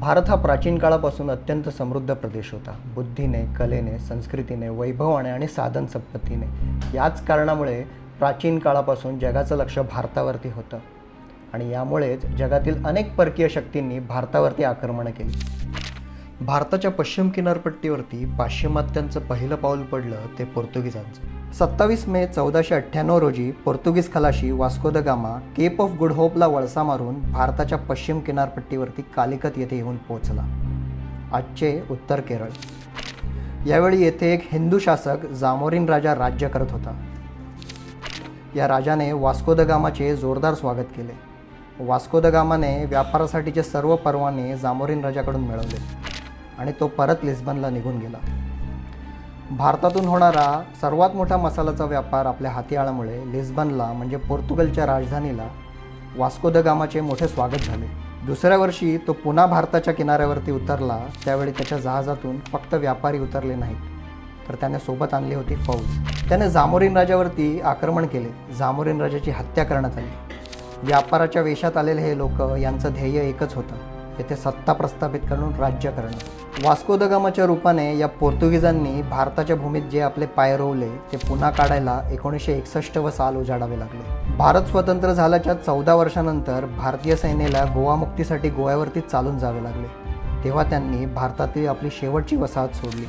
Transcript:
भारत हा प्राचीन काळापासून अत्यंत समृद्ध प्रदेश होता. बुद्धीने कलेने संस्कृतीने वैभवाने आणि साधन संपत्तीने. याच कारणामुळे प्राचीन काळापासून जगाचं लक्ष भारतावरती होतं. आणि यामुळेच जगातील अनेक परकीय शक्तींनी भारतावरती आक्रमणं केली. भारताच्या पश्चिम किनारपट्टीवरती पाश्चिमात्यांचं पहिलं पाऊल पडलं ते पोर्तुगीजांचं. सत्तावीस मे चौदाशे अठ्ठ्याण्णव रोजी पोर्तुगीज खलाशी Vasco da Gama Cape of Good होपला वळसा मारून भारताच्या पश्चिम किनारपट्टीवरती कालिकत येथे येऊन पोहोचला. आजचे उत्तर केरळ. यावेळी येथे एक हिंदू शासक जामोरिन राजा राज्य करत होता. या राजाने वास्को द गामाचे जोरदार स्वागत केले. वास्को द गामाने व्यापारासाठीचे सर्व परवाने जामोरिन राजाकडून मिळवले आणि तो परत लिस्बनला निघून गेला. भारतातून होणारा सर्वात मोठा मसाल्याचा व्यापार आपल्या हातियाळामुळे लिस्बनला म्हणजे पोर्तुगलच्या राजधानीला वास्को द गामाचे मोठे स्वागत झाले. दुसऱ्या वर्षी तो पुन्हा भारताच्या किनाऱ्यावरती उतरला त्यावेळी त्याच्या जहाजातून फक्त व्यापारी उतरले नाहीत. तर त्याने सोबत आणली होती फौज. त्याने जामोरीन राजावरती आक्रमण केले. जामोरीन राजाची हत्या करण्यात आली. व्यापाराच्या वेशात आलेले हे लोक यांचं ध्येय एकच होतं. येथे सत्ता प्रस्थापित करून राज्य करणं. वास्को द गामाच्या रूपाने या पोर्तुगीजांनी भारताच्या भूमीत जे आपले पाय रोवले ते पुन्हा काढायला एकोणीसशे एकसष्ट व साल उजाडावे लागले. भारत स्वतंत्र झाल्याच्या चौदा वर्षानंतर भारतीय सैन्याला गोवा मुक्तीसाठी गोव्यावरती चालून जावे लागले. तेव्हा त्यांनी भारतातील आपली शेवटची वसाहत सोडली.